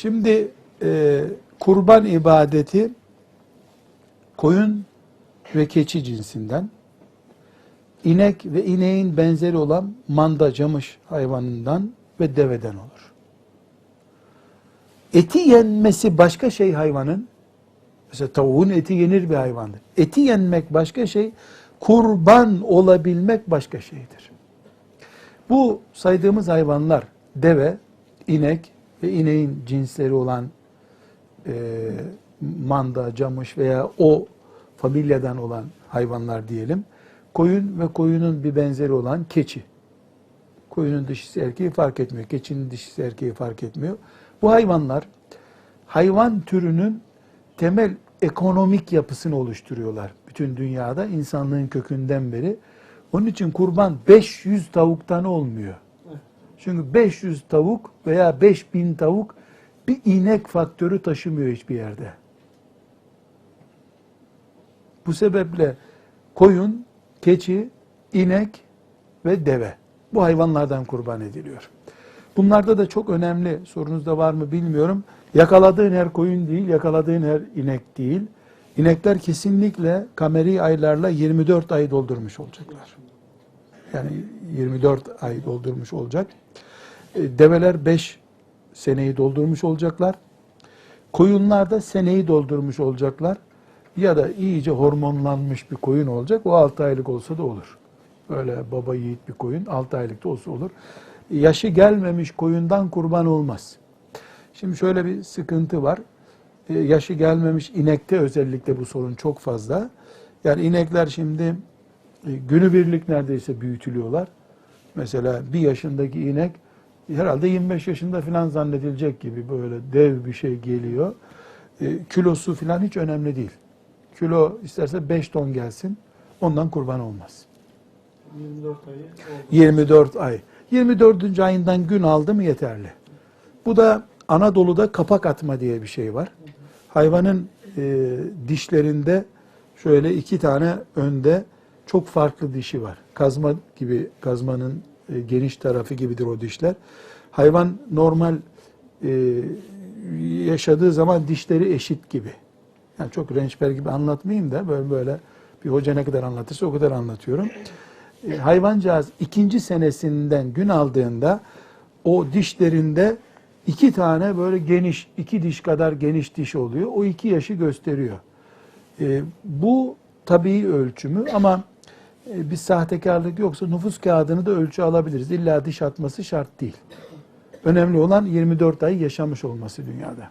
Şimdi e, kurban ibadeti koyun ve keçi cinsinden, inek ve ineğin benzeri olan manda, camış hayvanından ve deveden olur. Eti yenmesi başka şey hayvanın, mesela tavuğun eti yenir bir hayvandır. Eti yenmek başka şey, kurban olabilmek başka şeydir. Bu saydığımız hayvanlar deve, inek ve ineğin cinsleri olan e, manda, camış veya o familyadan olan hayvanlar diyelim. Koyun ve koyunun bir benzeri olan keçi. Koyunun dişisi erkeği fark etmiyor. Keçinin dişisi erkeği fark etmiyor. Bu hayvanlar hayvan türünün temel ekonomik yapısını oluşturuyorlar. Bütün dünyada insanlığın kökünden beri. Onun için kurban 500 tavuktan olmuyor. Çünkü 500 tavuk veya 5000 tavuk bir inek faktörü taşımıyor hiçbir yerde. Bu sebeple koyun, keçi, inek ve deve bu hayvanlardan kurban ediliyor. Bunlarda da çok önemli sorunuzda var mı bilmiyorum. Yakaladığın her koyun değil, yakaladığın her inek değil. İnekler kesinlikle kameri aylarla 24 ay doldurmuş olacaklar. Yani 24 ay doldurmuş olacak. E, Develer 5 seneyi doldurmuş olacaklar. Koyunlar da seneyi doldurmuş olacaklar. Ya da iyice hormonlanmış bir koyun olacak. O 6 aylık olsa da olur. Böyle baba yiğit bir koyun 6 aylıkta olsa olur. Yaşı gelmemiş koyundan kurban olmaz. Şimdi şöyle bir sıkıntı var. E, Yaşı gelmemiş inekte özellikle bu sorun çok fazla. Yani inekler şimdi günübirlik neredeyse büyütülüyorlar. Mesela bir yaşındaki inek herhalde 25 yaşında falan zannedilecek gibi böyle dev bir şey geliyor. E, kilosu falan hiç önemli değil. Kilo isterse 5 ton gelsin ondan kurban olmaz. 24 ayı oldu. 24 ay. 24. ayından gün aldı mı yeterli. Bu da Anadolu'da kapak atma diye bir şey var. Hayvanın e, dişlerinde şöyle iki tane önde çok farklı dişi var. Kazma gibi, kazmanın e, geniş tarafı gibidir o dişler. Hayvan normal e, yaşadığı zaman dişleri eşit gibi. Yani çok rençber gibi anlatmayayım da böyle böyle bir hoca ne kadar anlatırsa o kadar anlatıyorum. E, hayvancağız ikinci senesinden gün aldığında o dişlerinde iki tane böyle geniş, iki diş kadar geniş diş oluyor. O iki yaşı gösteriyor. E, bu tabii ölçümü ama bir sahtekarlık yoksa nüfus kağıdını da ölçü alabiliriz. İlla diş atması şart değil. Önemli olan 24 ay yaşamış olması dünyada.